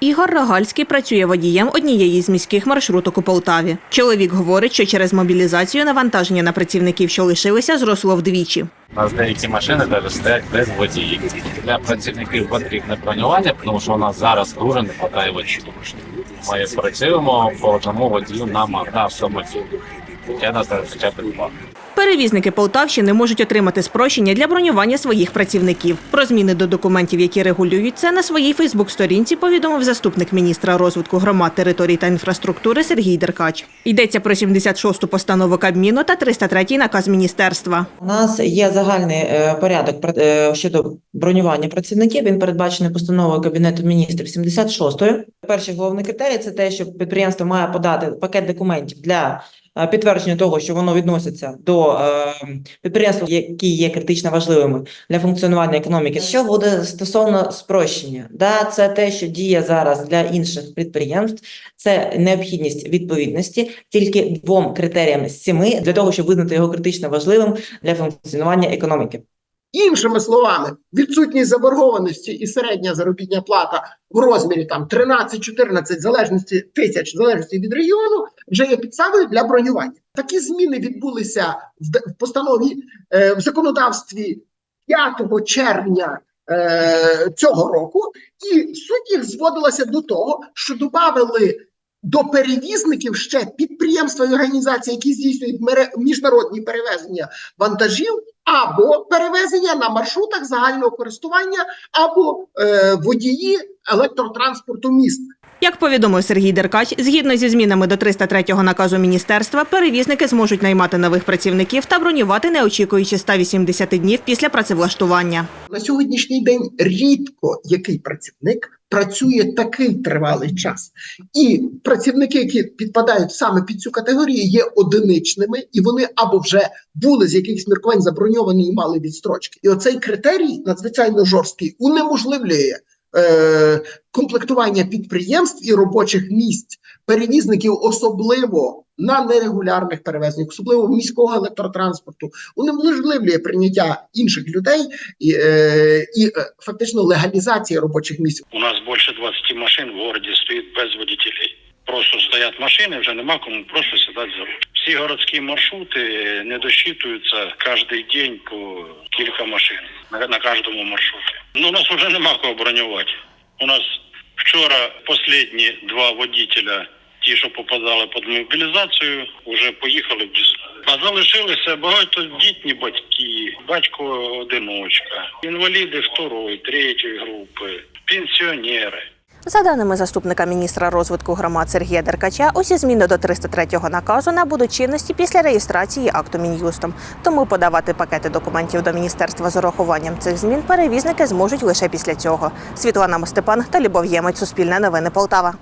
Ігор Рогальський працює водієм однієї з міських маршруток у Полтаві. Чоловік говорить, що через мобілізацію навантаження на працівників, що лишилися, зросло вдвічі. У нас деякі машини навіть стоять без водіїв. Для працівників потрібне бронювання, тому що у нас зараз дуже не вистачає водіїв. Ми працюємо по одному водію на автомобілі. Я нас зараз хоча б два. Перевізники Полтавщини можуть отримати спрощення для бронювання своїх працівників. Про зміни до документів, які регулюють це, на своїй Фейсбук-сторінці повідомив заступник міністра розвитку громад, територій та інфраструктури Сергій Деркач. Йдеться про 76-ту постанову Кабміну та 303-й наказ міністерства. У нас є загальний е, порядок е, щодо бронювання працівників. Він передбачений постановою Кабінету міністрів 76-ї. Перший головний критерій це те, що підприємство має подати пакет документів для е, підтвердження того, що воно відноситься до е, підприємств, які є критично важливими для функціонування економіки. Що буде стосовно спрощення? Да, це те, що діє зараз для інших підприємств. Це необхідність відповідності тільки двом критеріям з сіми для того, щоб визнати його критично важливим для функціонування економіки. Іншими словами, відсутність заборгованості і середня заробітня плата в розмірі там 13-14 залежності тисяч залежності від регіону вже є підставою для бронювання. Такі зміни відбулися в, постанові е, в законодавстві 5 червня е, цього року, і суть їх зводилася до того, що додавали до перевізників ще підприємства і організації, які здійснюють міжнародні перевезення вантажів або перевезення на маршрутах загального користування, або е, водії електротранспорту міст. Як повідомив Сергій Деркач, згідно зі змінами до 303-го наказу міністерства, перевізники зможуть наймати нових працівників та бронювати, не очікуючи 180 днів після працевлаштування. На сьогоднішній день рідко який працівник працює такий тривалий час, і працівники, які підпадають саме під цю категорію, є одиничними, і вони або вже були з якихось міркувань заброньовані і мали відстрочки. І оцей критерій надзвичайно жорсткий унеможливлює. Е, Комплектування підприємств і робочих місць перевізників, особливо на нерегулярних перевезеннях, особливо міського електротранспорту, унеможливлює прийняття інших людей і, е, і е, фактично легалізація робочих місць. У нас більше 20 машин в городі стоїть без водителей. Просто стоять машини, вже нема кому просто сідати за руль. Всі городські маршрути не досчитуються кожен день по кілька машин на, на кожному маршруті. Ну, у нас вже нема кого бронювати. У нас вчора останні два водителя, ті, що попадали під мобілізацію, вже поїхали в Діс. А залишилися багатодітні батьки, батько одиночка, інваліди второї, третьої групи, пенсіонери. За даними заступника міністра розвитку громад Сергія Деркача, усі зміни до 303-го наказу набудуть чинності після реєстрації акту мін'юстом. Тому подавати пакети документів до міністерства з урахуванням цих змін перевізники зможуть лише після цього. Світлана Мостепан та Любов Ємець, Суспільне новини Полтава.